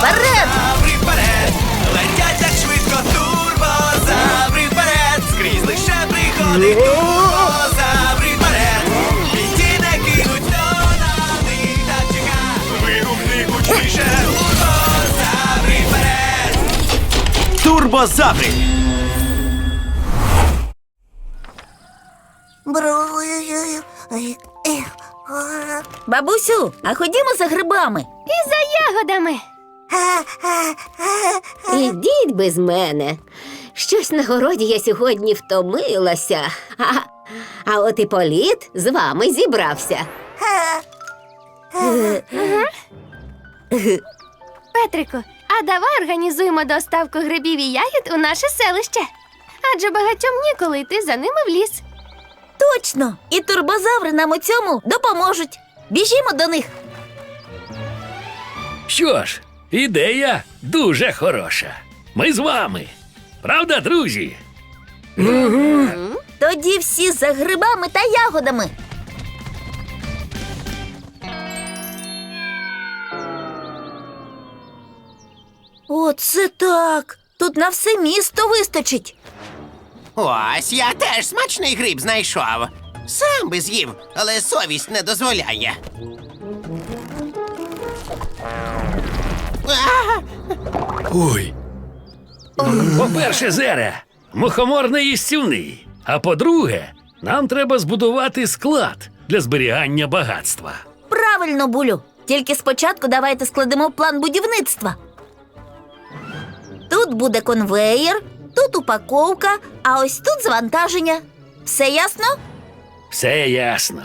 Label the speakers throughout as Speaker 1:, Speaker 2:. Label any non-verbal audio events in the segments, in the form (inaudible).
Speaker 1: вперед! вперед! Летять як швидко турбо турбозаври
Speaker 2: вперед! Скрізь лише приходить турбозаври вперед! Літі не кинуть до нами та чека!
Speaker 3: Вигукни
Speaker 2: гучніше! Турбозаври вперед! Турбозаври!
Speaker 4: Бабусю, а ходімо за грибами.
Speaker 5: І за ягодами.
Speaker 6: Ідіть без мене. Щось на городі я сьогодні втомилася. А, а от і політ з вами зібрався.
Speaker 5: Петрику, а давай організуємо доставку грибів і ягід у наше селище. Адже багатьом ніколи йти за ними в ліс.
Speaker 4: Точно! І турбозаври нам у цьому допоможуть. Біжімо до них.
Speaker 7: Що ж, ідея дуже хороша. Ми з вами. Правда, друзі?
Speaker 4: Тоді всі за грибами та ягодами. Оце так. Тут на все місто вистачить.
Speaker 2: Ось я теж смачний гриб знайшов. Сам би з'їв, але совість не дозволяє.
Speaker 7: Ой. По-перше, зере, мухомор не їстівний. А по-друге, нам треба збудувати склад для зберігання багатства.
Speaker 4: Правильно, булю. Тільки спочатку давайте складемо план будівництва. Тут буде конвеєр, тут упаковка, а ось тут завантаження. Все ясно?
Speaker 7: Все ясно.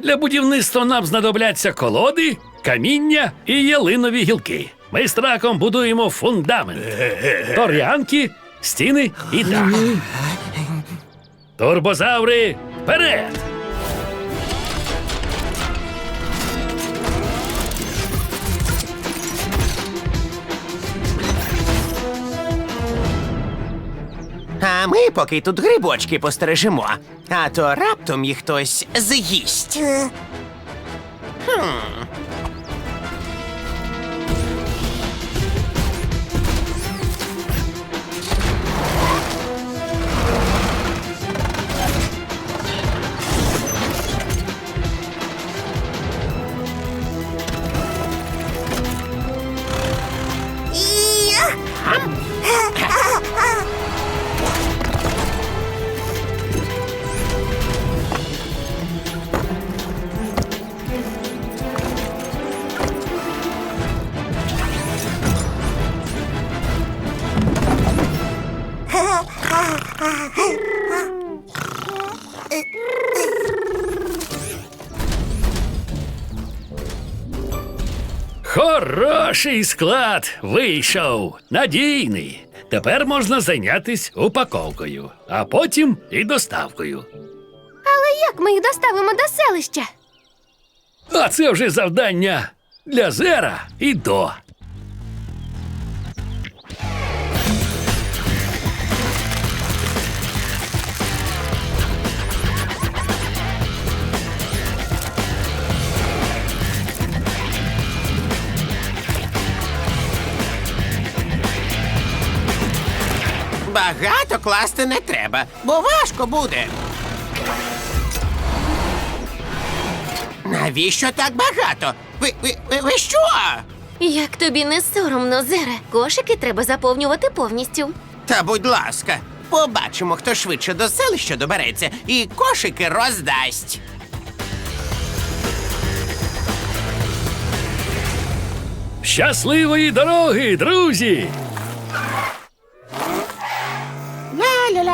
Speaker 7: Для будівництва нам знадобляться колоди, каміння і ялинові гілки. Ми з траком будуємо фундамент, (laughs) тор'янки, стіни і дах. Турбозаври вперед!
Speaker 2: А ми поки тут грибочки постережемо, а то раптом їх хтось з'їсть. Хм.
Speaker 7: Хороший склад вийшов. Надійний. Тепер можна зайнятися упаковкою, а потім і доставкою.
Speaker 5: Але як ми їх доставимо до селища?
Speaker 7: А це вже завдання для зера і до.
Speaker 2: Багато класти не треба, бо важко буде. Навіщо так багато? Ви, ви, ви, ви що?
Speaker 6: Як тобі не соромно, Зере? Кошики треба заповнювати повністю.
Speaker 2: Та будь ласка, побачимо, хто швидше до селища добереться і кошики роздасть.
Speaker 7: Щасливої дороги, друзі!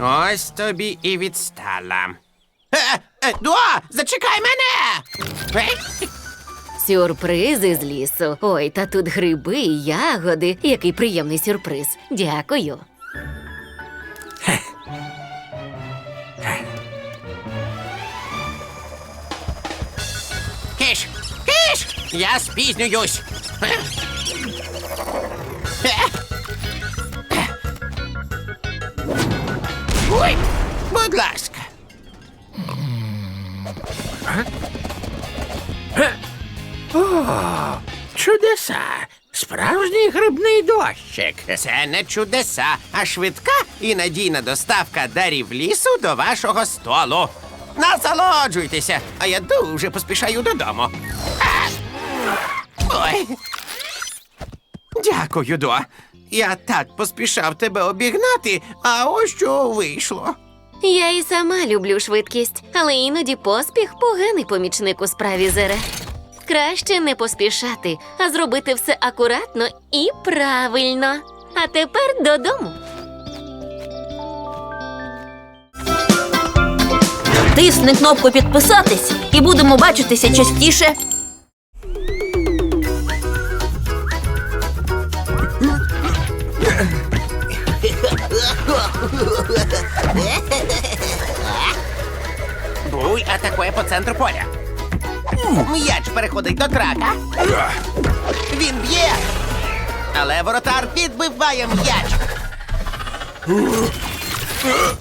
Speaker 2: Ось тобі і відстала. Е, е, Дуа, зачекай мене! Е,
Speaker 6: Сюрпризи з лісу. Ой, та тут гриби і ягоди. Який приємний сюрприз. Дякую.
Speaker 2: Киш! Киш! Я спізнююсь. Е. будь ласка. О, чудеса. Справжній грибний дощик. Це не чудеса, а швидка і надійна доставка дарів лісу до вашого столу. Насолоджуйтеся, а я дуже поспішаю додому. А! Ой. Дякую, До. Я так поспішав тебе обігнати, а ось що вийшло.
Speaker 1: Я і сама люблю швидкість, але іноді поспіх поганий помічник у справі зере. Краще не поспішати, а зробити все акуратно і правильно. А тепер додому.
Speaker 4: Тисни кнопку підписатись і будемо бачитися частіше.
Speaker 2: Буй атакує по центру поля. М'яч переходить до трака. Він б'є. Але воротар підбиває м'яч.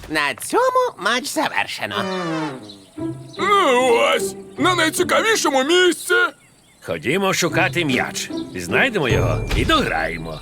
Speaker 2: На цьому матч завершено.
Speaker 8: Ось на найцікавішому місці.
Speaker 7: Ходімо шукати м'яч. Знайдемо його і дограємо.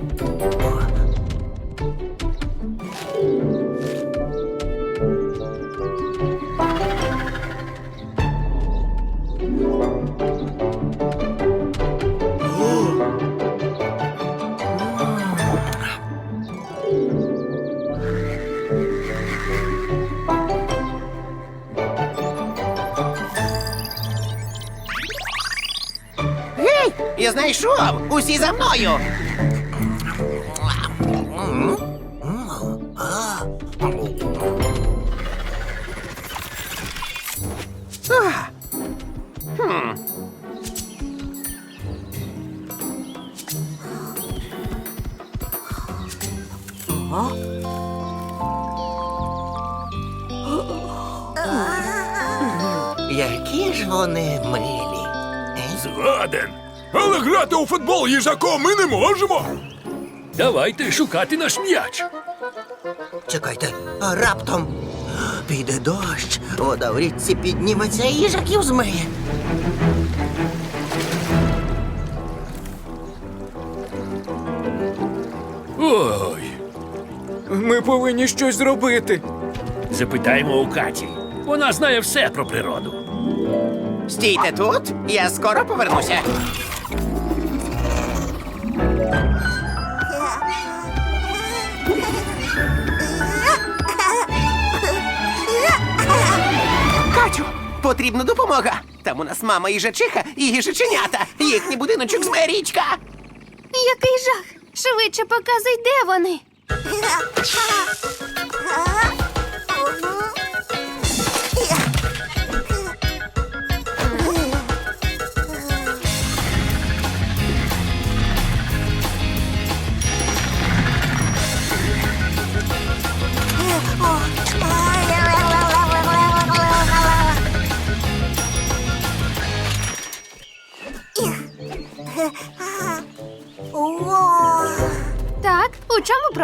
Speaker 2: Усі за мною!
Speaker 8: Але грати у футбол їжаком ми не можемо.
Speaker 7: Давайте шукати наш м'яч.
Speaker 9: Чекайте, а раптом піде дощ, вода в річці підніметься і їжаків змиє.
Speaker 7: Ой,
Speaker 8: Ми повинні щось зробити.
Speaker 7: запитаємо у Каті. Вона знає все про природу.
Speaker 2: Стійте тут, я скоро повернуся. Потрібна допомога. Там у нас мама їжачиха і їжаченята. Їхній будиночок зме річка.
Speaker 5: Який жах! Швидше показуй, де вони. (laughs)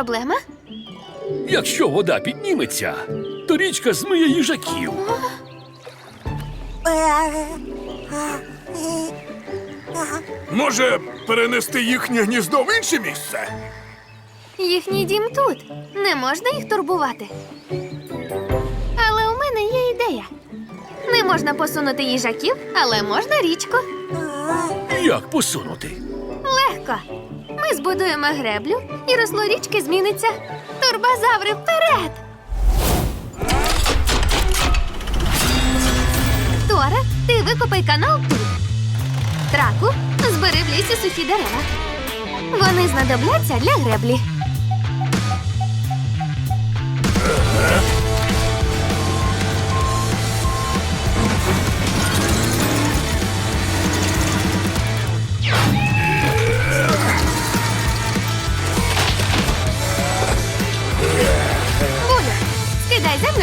Speaker 5: проблема?
Speaker 7: Якщо вода підніметься, то річка змиє їжаків.
Speaker 8: Може, перенести їхнє гніздо в інше місце?
Speaker 5: Їхній дім тут. Не можна їх турбувати. Але у мене є ідея. Не можна посунути їжаків, але можна річку.
Speaker 7: Як посунути?
Speaker 5: Легко. Ми збудуємо греблю, і росло річки зміниться. Турбозаври вперед! Тора, ти викопай канал тут. Траку, збери в лісі сухі дерева. Вони знадобляться для греблі.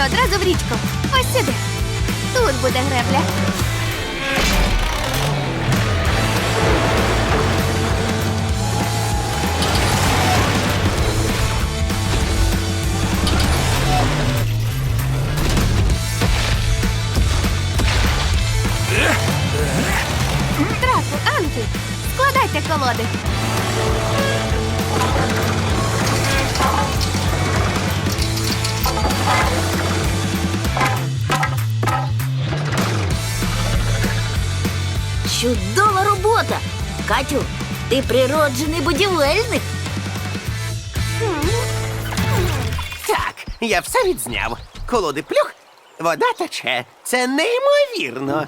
Speaker 5: одразу в річку. Ось сюди. Тут буде гребля. Трафу, Анки, складайте колоди. Thank you.
Speaker 4: Чудова робота! Катю, ти природжений будівельник.
Speaker 2: Так, я все відзняв. Колоди плюх, вода тече. Це неймовірно.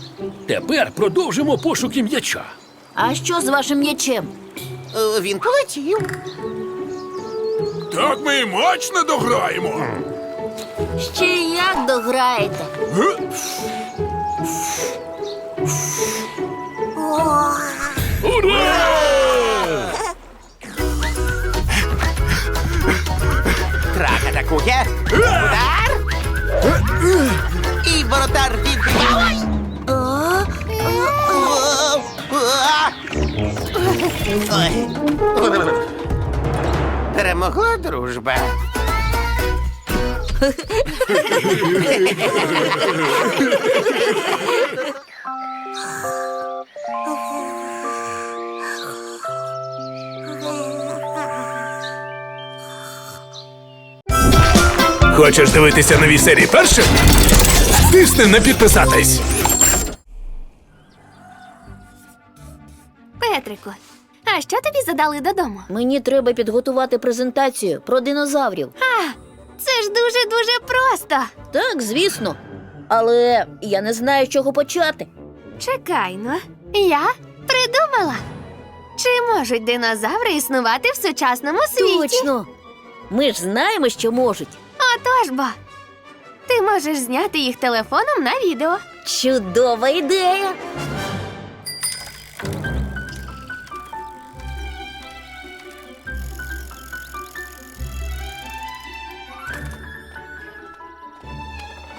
Speaker 7: Тепер продовжимо пошуки м'яча.
Speaker 4: А що з вашим м'ячем?
Speaker 2: Е, Він полетів.
Speaker 8: Так ми і матч не дограємо.
Speaker 4: Ще як дограєте?
Speaker 8: Ге?
Speaker 2: Трак атакує. Удар. І воротар відбиває. Ой. Перемогла дружба.
Speaker 8: Хочеш дивитися нові серії першим? Тисни на підписатись.
Speaker 5: Петрику, а що тобі задали додому?
Speaker 4: Мені треба підготувати презентацію про динозаврів.
Speaker 5: А, це ж дуже-дуже просто.
Speaker 4: Так, звісно. Але я не знаю, з чого почати.
Speaker 5: Чекай ну, я придумала. Чи можуть динозаври існувати в сучасному світі?
Speaker 4: Точно. Ми ж знаємо, що можуть.
Speaker 5: Отож бо. Ти можеш зняти їх телефоном на відео.
Speaker 4: Чудова ідея.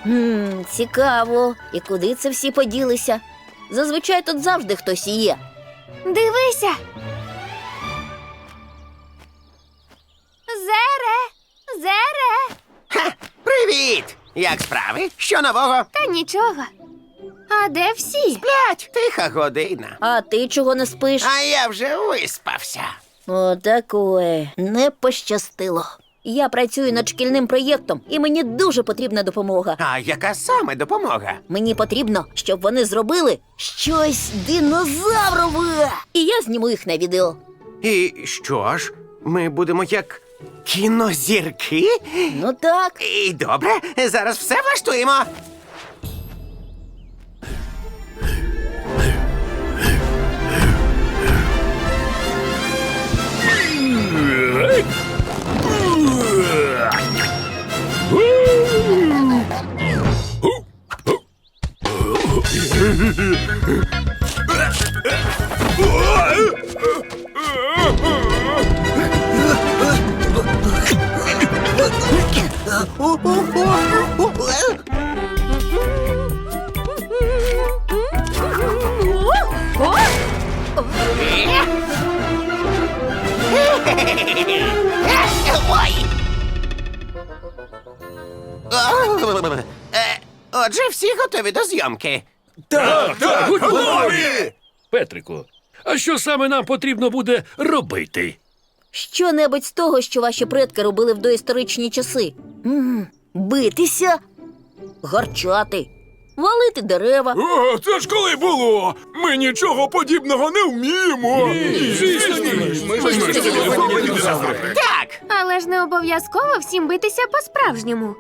Speaker 4: Хм, цікаво. І куди це всі поділися? Зазвичай тут завжди хтось є.
Speaker 5: Дивися. Зере! Зере!
Speaker 2: Привіт! Як справи? Що нового?
Speaker 5: Та нічого. А де всі?
Speaker 2: П'ять, тиха година.
Speaker 4: А ти чого не спиш?
Speaker 2: А я вже виспався.
Speaker 4: Отакое. Не пощастило. Я працюю над шкільним проєктом, і мені дуже потрібна допомога.
Speaker 2: А яка саме допомога?
Speaker 4: Мені потрібно, щоб вони зробили щось динозаврове. І я зніму їх на відео.
Speaker 2: І що ж, ми будемо як кінозірки?
Speaker 4: Ну так.
Speaker 2: І добре, зараз все влаштуємо. Е, Отже, всі готові до зйомки.
Speaker 8: Так, так, готові!
Speaker 7: Петрику, а що саме нам потрібно буде робити?
Speaker 4: Що-небудь з того, що ваші предки робили в доісторичні часи. м битися, гарчати, валити дерева.
Speaker 8: О, це ж коли було? Ми нічого подібного не вміємо. Звісно, ні. Ми ж динозаври.
Speaker 2: Так,
Speaker 5: Але ж не обов'язково всім битися по-справжньому.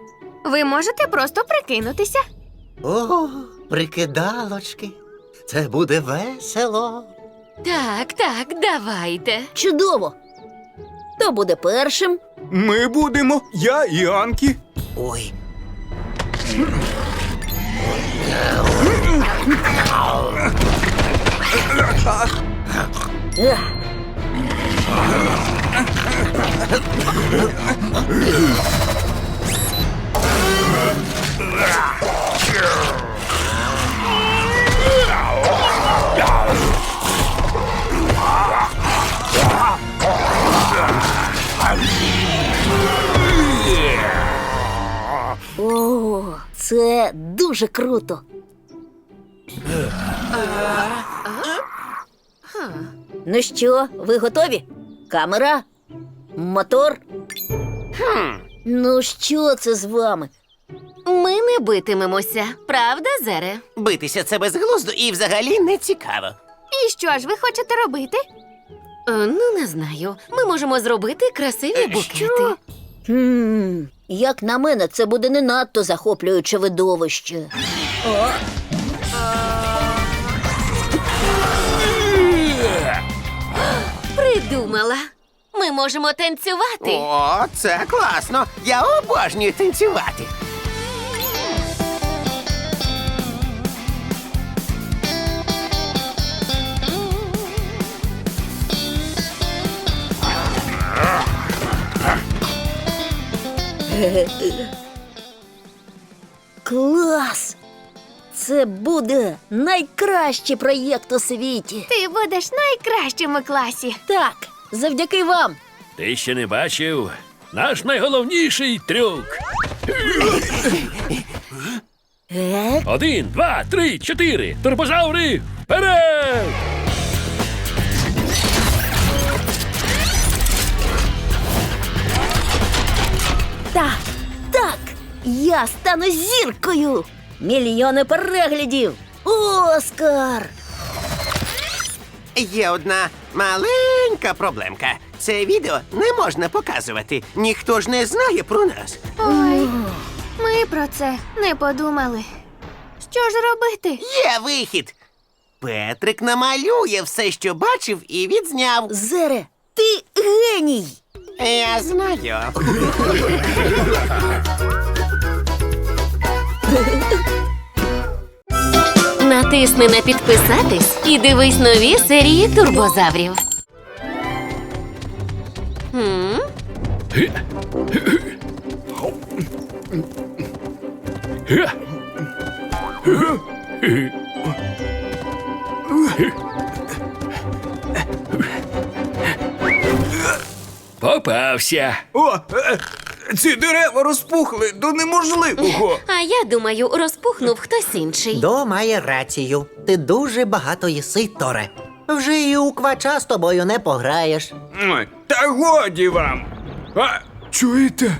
Speaker 5: Ви можете просто прикинутися.
Speaker 9: О, прикидалочки. Це буде весело.
Speaker 1: Так, так, давайте.
Speaker 4: Чудово. Хто буде першим?
Speaker 8: Ми будемо, я і Анкі.
Speaker 9: Ой,
Speaker 4: дуже круто. Ну що, ви готові? Камера? Мотор? Ну що це з вами?
Speaker 1: Ми не битимемося, правда, Зере?
Speaker 2: Битися це безглуздо і взагалі не цікаво.
Speaker 5: І що ж ви хочете робити?
Speaker 1: Е, ну, не знаю. Ми можемо зробити красиві букети.
Speaker 4: Хм, як на мене, це буде не надто захоплююче видовище.
Speaker 1: Придумала. Ми можемо танцювати.
Speaker 2: О, це класно! Я обожнюю танцювати.
Speaker 4: Клас! Це буде найкращий проєкт у світі.
Speaker 5: Ти будеш найкращим у класі.
Speaker 4: Так, завдяки вам.
Speaker 7: Ти ще не бачив наш найголовніший трюк.
Speaker 4: Е?
Speaker 7: Один, два, три, чотири. Турбозаври! Вперед!
Speaker 4: Так, так, я стану зіркою. Мільйони переглядів. Оскар!
Speaker 2: Є одна маленька проблемка. Це відео не можна показувати. Ніхто ж не знає про нас.
Speaker 5: Ой, ми про це не подумали. Що ж робити?
Speaker 2: Є вихід. Петрик намалює все, що бачив, і відзняв.
Speaker 4: Зере, ти геній!
Speaker 2: Я знаю.
Speaker 1: Натисни на підписатись і дивись нові серії турбозаврів. М?
Speaker 7: Попався.
Speaker 8: О, е, ці дерева розпухли до неможливого. (laughs)
Speaker 1: А я думаю, розпухнув хтось інший.
Speaker 9: До має рацію. Ти дуже багато їси, Торе. Вже і у квача з тобою не пограєш.
Speaker 8: Ой, Та годі вам. А, чуєте?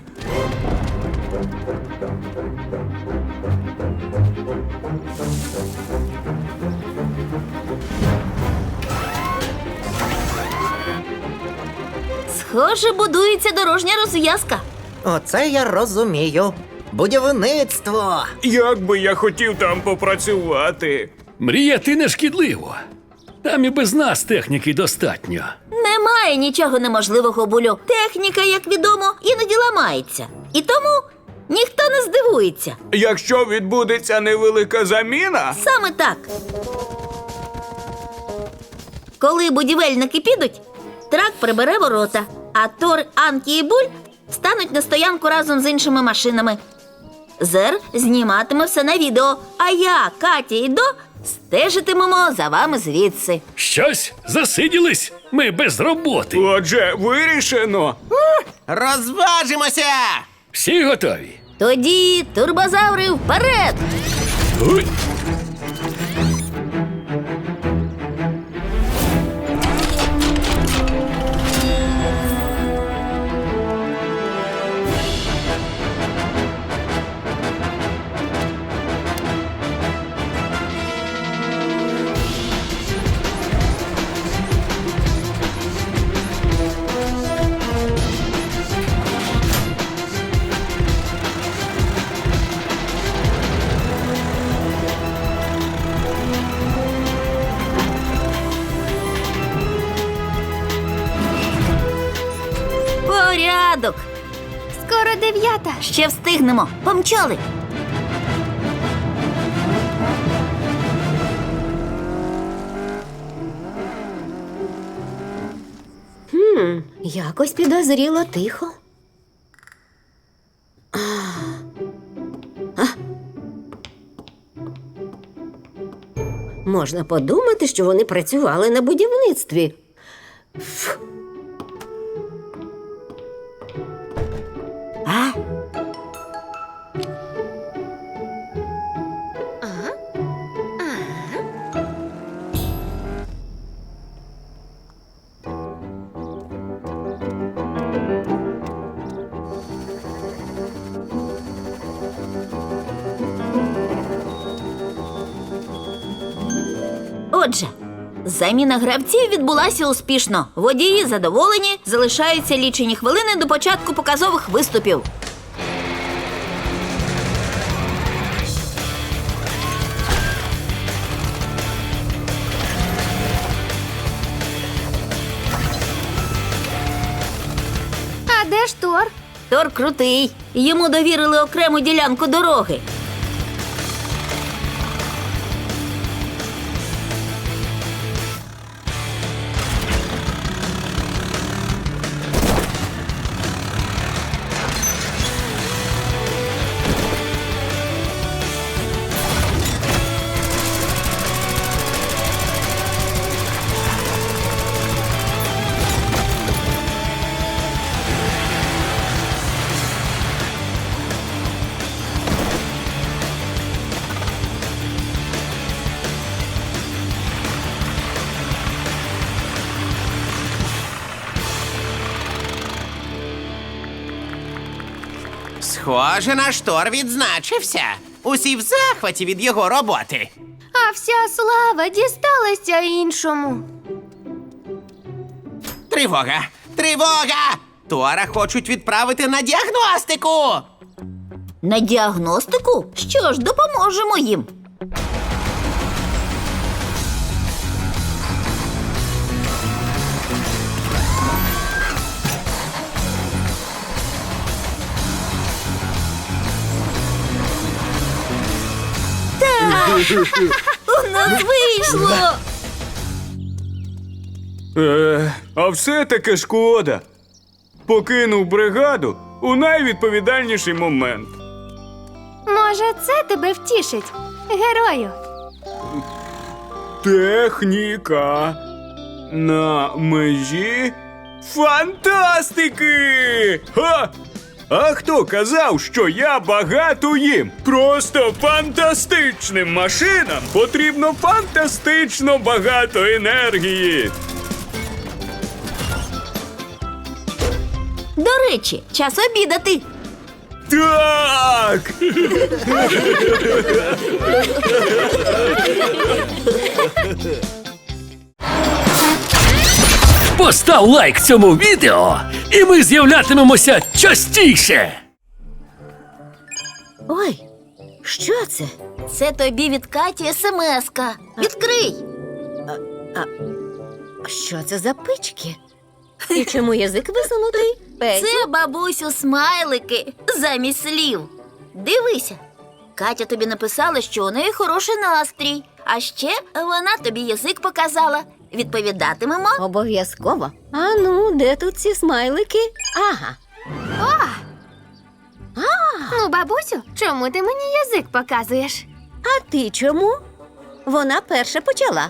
Speaker 4: Схоже, будується дорожня розв'язка.
Speaker 9: Оце я розумію. Будівництво.
Speaker 8: Як би я хотів там попрацювати.
Speaker 7: Мріяти не шкідливо. Там і без нас техніки достатньо.
Speaker 4: Немає нічого неможливого, булю. Техніка, як відомо, іноді ламається. І тому ніхто не здивується.
Speaker 8: Якщо відбудеться невелика заміна,
Speaker 4: Саме так. Коли будівельники підуть, трак прибере ворота, а Тор, Анкі і Буль стануть на стоянку разом з іншими машинами. Зер зніматиме все на відео, а я, Катя і До стежитимемо за вами звідси.
Speaker 7: Щось засиділись? Ми без роботи.
Speaker 8: отже, вирішено.
Speaker 2: Розважимося!
Speaker 7: Всі готові.
Speaker 4: Тоді турбозаври вперед!
Speaker 7: Уй!
Speaker 4: Порядок!
Speaker 5: Скоро дев'ята.
Speaker 4: Ще встигнемо. Помчали!
Speaker 6: Якось підозріло тихо. А. Можна подумати, що вони працювали на будівництві. Фу.
Speaker 4: Отже, заміна гравців відбулася успішно. Водії задоволені, залишаються лічені хвилини до початку показових виступів.
Speaker 5: А де ж Тор?
Speaker 4: Тор крутий. Йому довірили окрему ділянку дороги.
Speaker 2: Схоже, наш Тор відзначився. Усі в захваті від його роботи.
Speaker 5: А вся слава дісталася іншому.
Speaker 2: Тривога! Тривога! Тора хочуть відправити на діагностику.
Speaker 4: На діагностику? Що ж, допоможемо їм. У нас вийшло!
Speaker 8: Е, а все-таки шкода. Покинув бригаду у найвідповідальніший момент.
Speaker 5: Може, це тебе втішить, герою.
Speaker 8: Техніка на межі фантастики! Ха! А хто казав, що я багато їм? Просто фантастичним машинам потрібно фантастично багато енергії.
Speaker 4: До речі, час обідати.
Speaker 8: Так! (laughs)
Speaker 7: Постав лайк цьому відео, і ми з'являтимемося частіше.
Speaker 6: Ой, що це?
Speaker 4: Це тобі від Каті смс-ка. Відкрий.
Speaker 6: Що це за пички? І (laughs) чому язик висунутий? Петю?
Speaker 4: Це бабусю смайлики замість слів. Дивися. Катя тобі написала, що у неї хороший настрій. А ще вона тобі язик показала. Відповідатимемо.
Speaker 6: Обов'язково. А ну, де тут ці смайлики? Ага.
Speaker 5: Ну, бабусю, чому ти мені язик показуєш?
Speaker 6: А ти чому? Вона перша почала.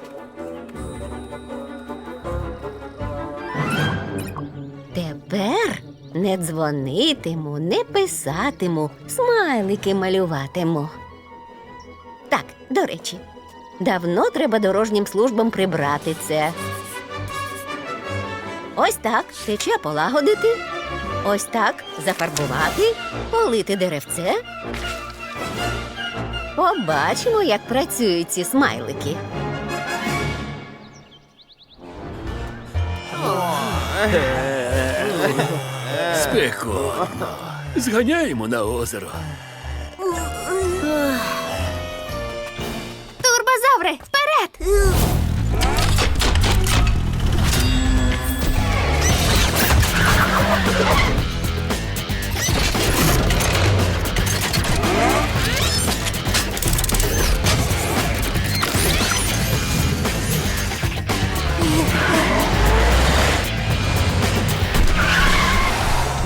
Speaker 6: Тепер не дзвонитиму, не писатиму, смайлики малюватиму. Так, до речі, давно треба дорожнім службам прибрати це. Ось так тече полагодити. Ось так зафарбувати, полити деревце. Побачимо, як працюють ці смайлики.
Speaker 7: Спекотно. Зганяємо на озеро.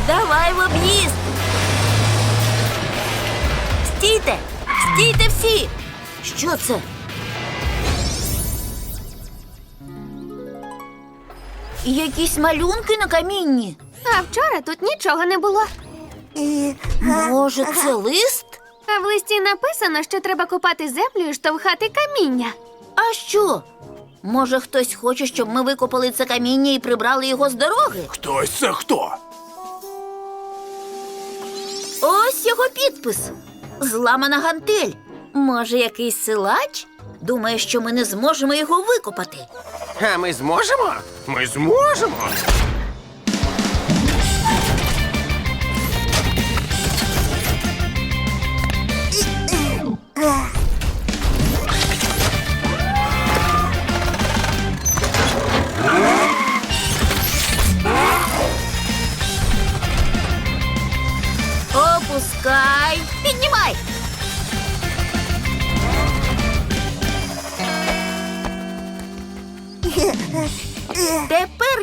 Speaker 4: Давай в об'їзд. Стійте! Стійте всі! Що це? Якісь малюнки на камінні.
Speaker 5: А вчора тут нічого не було.
Speaker 4: Може, це лист?
Speaker 5: А в листі написано, що треба копати землю і штовхати каміння.
Speaker 4: А що? Може, хтось хоче, щоб ми викопали це каміння і прибрали його з дороги?
Speaker 8: Хтось це хто?
Speaker 4: Ось його підпис. Зламана гантель. Може, якийсь силач? Думає, що ми не зможемо його викопати.
Speaker 2: А ми зможемо? Ми зможемо.
Speaker 4: Опускай,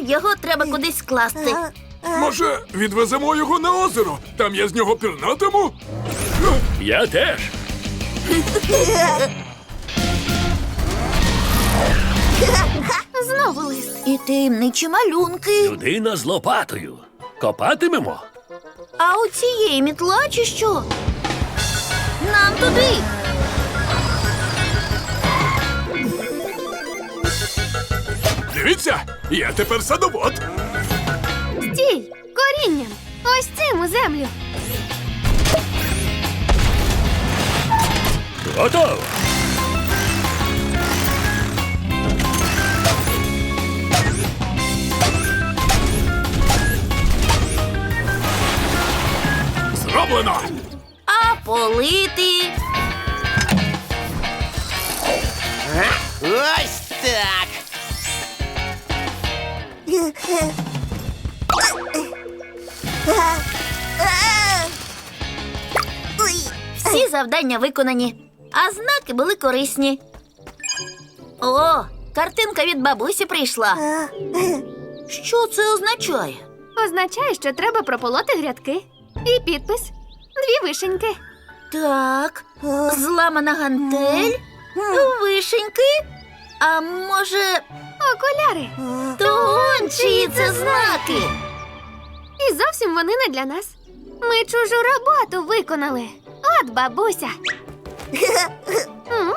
Speaker 4: його треба кудись класти.
Speaker 8: Може, відвеземо його на озеро? Там я з нього пірнатиму?
Speaker 7: Я теж.
Speaker 5: Знову лист.
Speaker 4: І таємничі малюнки.
Speaker 7: Людина з лопатою. Копатимемо.
Speaker 4: А у цієї мітла чи що? Нам туди.
Speaker 8: Дивіться, я тепер садовод.
Speaker 5: Стій! Корінням! Ось цим у землю.
Speaker 7: Готово.
Speaker 8: Зроблено.
Speaker 4: А полити.
Speaker 2: Ось
Speaker 4: Всі завдання виконані, а знаки були корисні. О, картинка від бабусі прийшла. Що це означає?
Speaker 5: Означає, що треба прополоти грядки. І підпис. Дві вишеньки.
Speaker 4: Так, зламана гантель, вишеньки. А може,
Speaker 5: Окуляри.
Speaker 4: то он чиї це знаки?
Speaker 5: І зовсім вони не для нас. Ми чужу роботу виконали. От бабуся. М?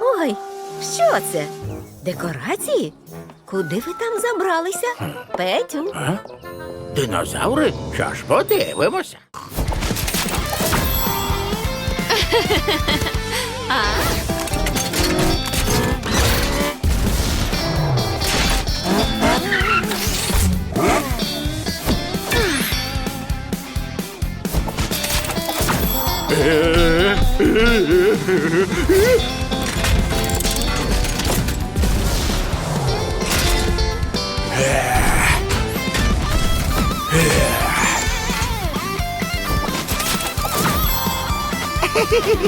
Speaker 6: Ой, що це? Декорації? Куди ви там забралися? Петю?
Speaker 2: Динозаври? Що ж, подивимося. (laughs) あ (laughs) えー、えー、えー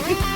Speaker 2: フ。